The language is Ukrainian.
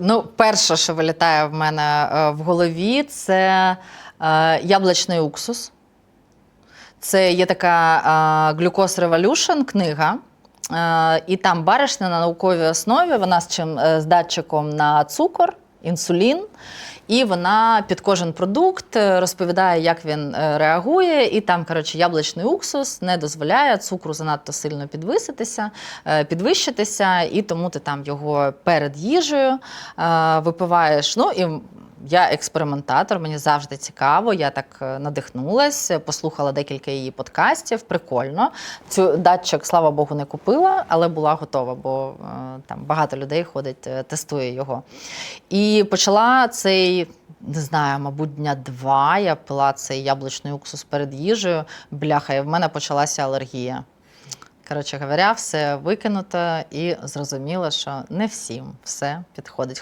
Ну, перше, що вилітає в мене е, в голові, це е, яблучний уксус. Це є така е, Glucose Revolution книга. Е, і там баришня на науковій основі, вона з чим е, з датчиком на цукор, інсулін. І вона під кожен продукт е, розповідає, як він е, реагує. І там, коротше, яблучний уксус не дозволяє цукру занадто сильно підвиситися, е, підвищитися, і тому ти там його перед їжею випиваєш. Ну і я експериментатор, мені завжди цікаво. Я так е, надихнулась, послухала декілька її подкастів. Прикольно. Цю датчик, слава Богу, не купила, але була готова, бо е, там багато людей ходить, е, тестує його. І почала цей. Не знаю, мабуть, дня два я пила цей яблучний уксус перед їжею. Бляха, і в мене почалася алергія. Коротше говоря, все викинуто і зрозуміло, що не всім все підходить.